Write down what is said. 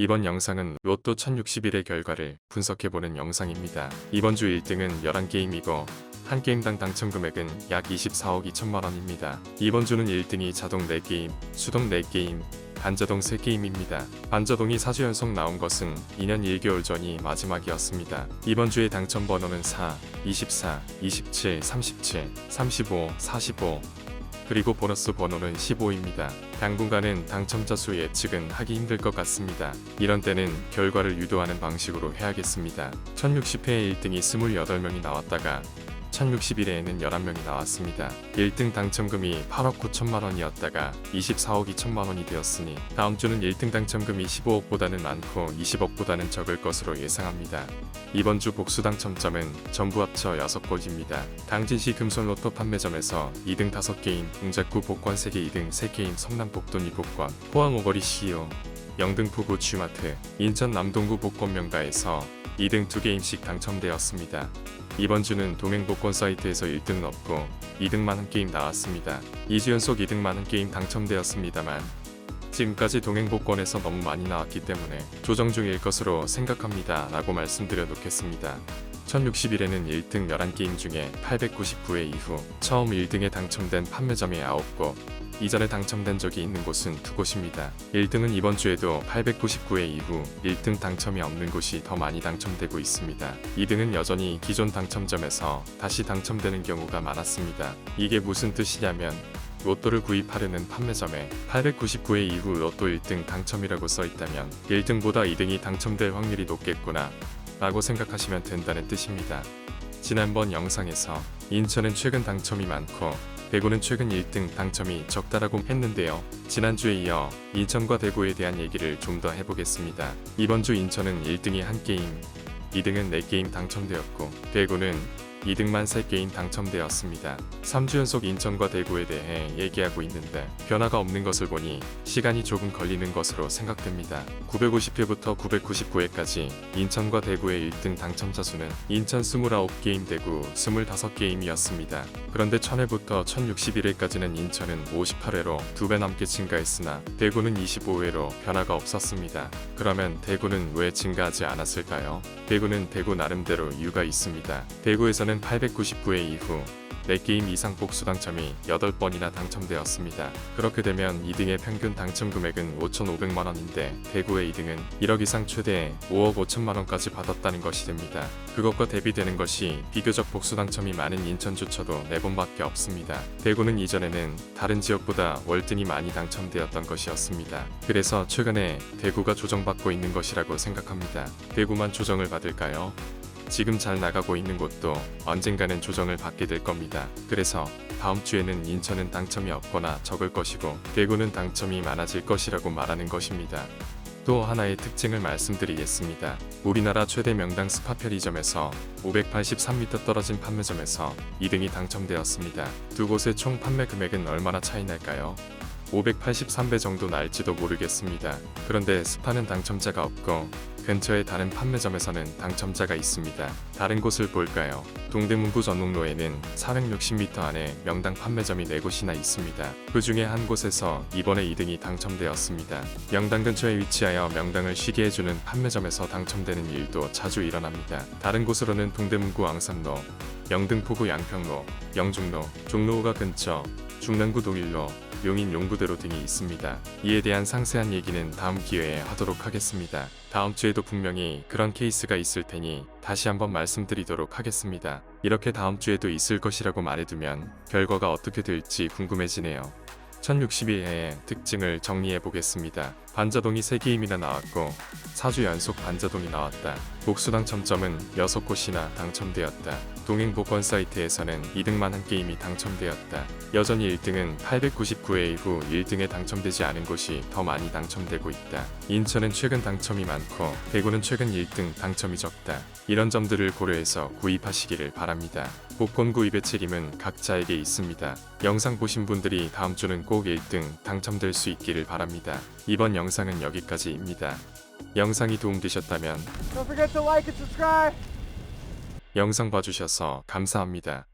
이번 영상은 로또 1061의 결과를 분석해보는 영상입니다. 이번 주 1등은 11게임이고 한 게임당 당첨 금액은 약 24억 2천만 원입니다. 이번 주는 1등이 자동 4게임, 수동 4게임, 반자동 3게임입니다. 반자동이 4주 연속 나온 것은 2년 1개월 전이 마지막이었습니다. 이번 주의 당첨 번호는 4, 24, 27, 37, 35, 45, 그리고 보너스 번호는 15입니다. 당분간은 당첨자 수 예측은 하기 힘들 것 같습니다. 이런 때는 결과를 유도하는 방식으로 해야겠습니다. 1060회에 1등이 28명이 나왔다가 1061회에는 11명이 나왔습니다. 1등 당첨금이 8억 9천만 원이었다가 24억 2천만 원이 되었으니 다음 주는 1등 당첨금이 15억보다는 많고 20억보다는 적을 것으로 예상합니다. 이번 주 복수 당첨점은 전부 합쳐 6곳입니다. 당진시 금손로또 판매점에서 2등 5게임, 동작구 복권 3개 2등 3게임 성남 복돈 2복권, 포항 오거리 CEO, 영등 포구 쥐마트, 인천 남동구 복권 명가에서 2등 2게임씩 당첨되었습니다. 이번 주는 동행복권 사이트에서 1등 넣고 2등만 한 게임 나왔습니다. 2주 연속 2등만 한 게임 당첨되었습니다만 지금까지 동행복권에서 너무 많이 나왔기 때문에 조정 중일 것으로 생각합니다. 라고 말씀드려 놓겠습니다. 1061에는 1등 11게임 중에 899회 이후 처음 1등에 당첨된 판매점이 9곳, 이전에 당첨된 적이 있는 곳은 두 곳입니다. 1등은 이번 주에도 899회 이후 1등 당첨이 없는 곳이 더 많이 당첨되고 있습니다. 2등은 여전히 기존 당첨점에서 다시 당첨되는 경우가 많았습니다. 이게 무슨 뜻이냐면 로또를 구입하려는 판매점에 899회 이후 로또 1등 당첨이라고 써 있다면 1등보다 2등이 당첨될 확률이 높겠구나 라고 생각하시면 된다는 뜻입니다. 지난번 영상에서 인천은 최근 당첨이 많고 대구는 최근 1등 당첨이 적다라고 했는데요. 지난주에 이어 인천과 대구에 대한 얘기를 좀 더 해보겠습니다. 이번 주 인천은 1등이 한 게임, 2등은 4게임 당첨되었고 대구는 2등만 3게임 당첨되었습니다. 3주 연속 인천과 대구에 대해 얘기하고 있는데 변화가 없는 것을 보니 시간이 조금 걸리는 것으로 생각됩니다. 950회부터 999회까지 인천과 대구의 1등 당첨자 수는 인천 29게임 대구 25게임이었습니다. 그런데 1000회부터 1061회까지는 인천은 58회로 2배 넘게 증가했으나 대구는 25회로 변화가 없었습니다. 그러면 대구는 왜 증가하지 않았을까요? 대구는 대구 나름대로 이유가 있습니다. 대구에서는 899회 이후 4게임 이상 복수 당첨이 8번이나 당첨되었습니다. 그렇게 되면 2등의 평균 당첨 금액은 5,500만 원인데 대구의 2등은 1억 이상 최대 5억 5천만 원까지 받았다는 것이 됩니다. 그것과 대비되는 것이 비교적 복수 당첨이 많은 인천조차도 4번밖에 없습니다. 대구는 이전에는 다른 지역보다 월등히 많이 당첨되었던 것이었습니다. 그래서 최근에 대구가 조정받고 있는 것이라고 생각합니다. 대구만 조정을 받을까요? 지금 잘 나가고 있는 곳도 언젠가는 조정을 받게 될 겁니다. 그래서 다음 주에는 인천은 당첨이 없거나 적을 것이고 대구는 당첨이 많아질 것이라고 말하는 것입니다. 또 하나의 특징을 말씀드리겠습니다. 우리나라 최대 명당 스파 편의점에서 583m 떨어진 판매점에서 2등이 당첨되었습니다. 두 곳의 총 판매 금액은 얼마나 차이 날까요? 583배 정도 날지도 모르겠습니다. 그런데 스파는 당첨자가 없고 근처의 다른 판매점에서는 당첨자가 있습니다. 다른 곳을 볼까요? 동대문구 전북로에는 460m 안에 명당 판매점이 4곳이나 있습니다. 그 중에 한 곳에서 이번에 2등이 당첨되었습니다. 명당 근처에 위치하여 명당을 쉬게 해주는 판매점에서 당첨되는 일도 자주 일어납니다. 다른 곳으로는 동대문구 앙산로, 영등포구 양평로, 영중로, 종로가 근처, 중랑구 동일로, 용인 용구대로 등이 있습니다. 이에 대한 상세한 얘기는 다음 기회에 하도록 하겠습니다. 다음 주에도 분명히 그런 케이스가 있을 테니 다시 한번 말씀드리도록 하겠습니다. 이렇게 다음 주에도 있을 것이라고 말해두면 결과가 어떻게 될지 궁금해지네요. 1062회의 특징을 정리해 보겠습니다. 반자동이 3게임이나 나왔고 4주 연속 반자동이 나왔다. 복수 당첨점은 6곳이나 당첨되었다. 동행 복권 사이트에서는 2등만 한 게임이 당첨되었다. 여전히 1등은 899회 이후 1등에 당첨되지 않은 곳이 더 많이 당첨되고 있다. 인천은 최근 당첨이 많고 대구는 최근 1등 당첨이 적다. 이런 점들을 고려해서 구입하시기를 바랍니다. 복권 구입의 책임은 각자에게 있습니다. 영상 보신 분들이 다음 주는 꼭 1등 당첨될 수 있기를 바랍니다. 이번 영 상은 여기까지입니다. 영상이 도움되셨다면. 영상 봐주셔서 감사합니다.